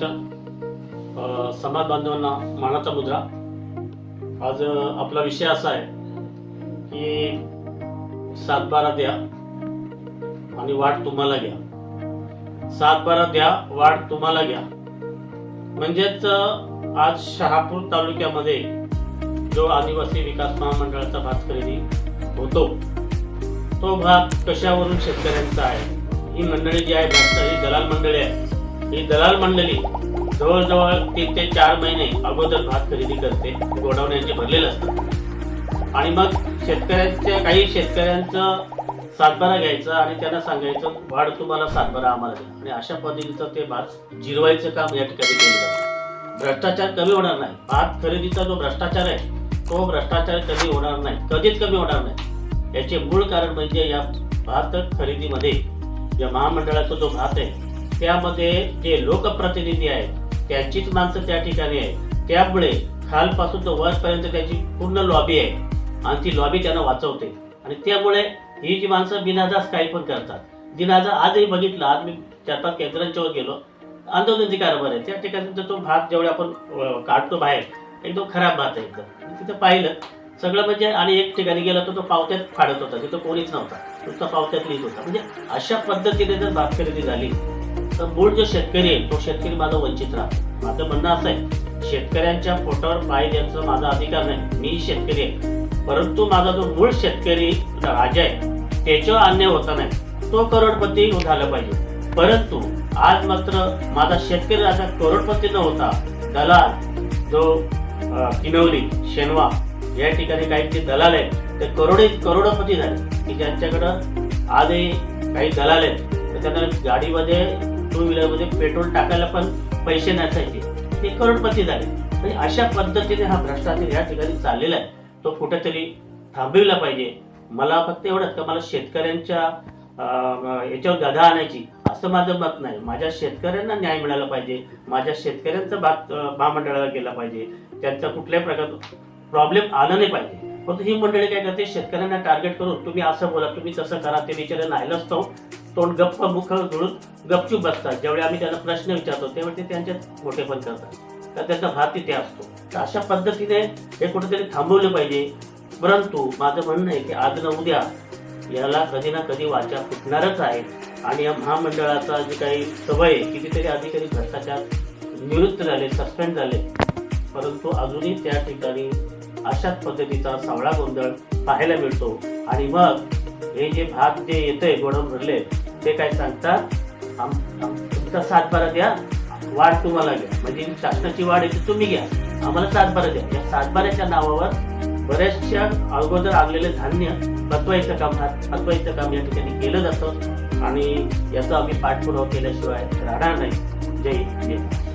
समाज बांधवांना मानाचा मुद्रा. आज आपला विषय असा आहे की सातबारा द्या आणि वाट तुम्हाला घ्या. सातबारा द्या वाट तुम्हाला घ्या. म्हणजेच आज शहापूर तालुक्यामध्ये जो आदिवासी विकास महामंडळाचा भात खरेदी होतो तो भात कशावरून शेतकऱ्यांचा आहे? ही मंडळी जी आहे भ्रष्ट ही दलाल मंडळी आहे. ही दलाल मंडळी जवळजवळ तीन ते चार महिने अगोदर भात खरेदी करते गोडाऊन यांचे भरलेले असतात. आणि मग शेतकऱ्यांच्या काही शेतकऱ्यांचं सातबारा घ्यायचा आणि त्यांना सांगायचं वाढ तुम्हाला सातबारा आम्हाला द्या. आणि अशा पद्धतीचं ते भात जिरवायचं काम या ठिकाणी केलं जातं. भ्रष्टाचार कमी होणार नाही. भात खरेदीचा जो भ्रष्टाचार आहे तो भ्रष्टाचार कमी होणार नाही. कधीच कमी होणार नाही. याचे मूळ कारण म्हणजे या भात खरेदीमध्ये या महामंडळाचा जो भात आहे त्यामध्ये जे लोकप्रतिनिधी आहेत त्यांचीच माणसं त्या ठिकाणी आहे त्यामुळे खालपासून तर वरपर्यंत त्याची पूर्ण लॉबी आहे. आणि ती लॉबी त्यांना वाचवते. आणि त्यामुळे ही जी माणसं बिनादास काही पण करतात. दिनाजा आजही बघितलं आज मी चार पाच केंद्रांच्या वर गेलो. अंधोधंदी कारभार आहे. त्या ठिकाणी तर तो भात जेवढे आपण काढतो बाहेर एकदम खराब भात आहे एकदम. तिथं पाहिलं. सगळं म्हणजे आणि एक ठिकाणी गेलं तर तो पावत्यात फाडत होता. तिथं कोणीच नव्हता. नुसता पावत्यात लिहित होता. म्हणजे अशा पद्धतीने जर भात खरेदी झाली तर मूळ जो शेतकरी आहे तो शेतकरी माझा वंचित राहतो. माझं म्हणणं असं आहे शेतकऱ्यांच्या पोटावर पाय द्यायचा माझा अधिकार नाही. मी शेतकरी आहे. परंतु माझा जो मूळ शेतकरी राजा आहे त्याच्यावर अन्याय होता नाही. तो करोडपती झाला पाहिजे. परंतु आज मात्र माझा शेतकरी राजा करोडपती न होता दलाल जो किनवली शेनवा या ठिकाणी काही जे दलाल आहेत ते करोडे करोडपती झाले. की ज्यांच्याकडं आजही काही दलाल आहेत तर त्यांना गाडीमध्ये टू व्हीलरमध्ये पेट्रोल टाकायला पण पैसे नसायचे. ते करोडपती झाले. म्हणजे अशा पद्धतीने हा भ्रष्टाचार या ठिकाणी चाललेला आहे. तो कुठेतरी थांबविला पाहिजे. मला फक्त एवढंच का मला शेतकऱ्यांच्या याच्यावर गदा आणायची. असं माझं मत नाही. माझ्या शेतकऱ्यांना न्याय मिळाला पाहिजे. माझ्या शेतकऱ्यांचा बात महामंडळाला गेला पाहिजे. त्यांचा कुठल्याही प्रकार प्रॉब्लेम आला नाही पाहिजे. परंतु ही मंडळी काय करते? शेतकऱ्यांना टार्गेट करून तुम्ही असं बोला तुम्ही तसं करा ते बिचारे नाहीलाच तो. तोंड गप्प मुख जोडून गपचूप बसतात. जेवढे आम्ही त्यांना प्रश्न विचारतो त्यावेळी ते त्यांच्यात मोठे पण करतात. तर त्याचा भात तिथे असतो. तर अशा पद्धतीने हे कुठेतरी थांबवलं पाहिजे. परंतु माझं म्हणणं आहे की आज ना उद्या याला कधी ना कधी वाचा फुटणारच आहे. आणि या महामंडळाचा जी काही सवय आहे कितीतरी अधिकारी भ्रष्टाचार निवृत्त झाले सस्पेंड झाले. परंतु अजूनही त्या ठिकाणी अशाच पद्धतीचा सावळा गोंधळ पाहायला मिळतो. आणि मग हे जे भात जे येतंय गोडम भरले ते काय सांगतात? आम तुमचा सातबारा द्या. वाढ तुम्हाला घ्या. म्हणजे शासनाची वाढ आहे तुम्ही घ्या. आम्हाला सातबारा द्या. या सातबाऱ्याच्या नावावर बऱ्याचशा अगोदर आलेले धान्य बसवायचं काम बसवायचं काम या ठिकाणी केलं जातं. आणि याचा आम्ही पाठपुरावा केल्याशिवाय राहणार नाही. जय हिंद. जय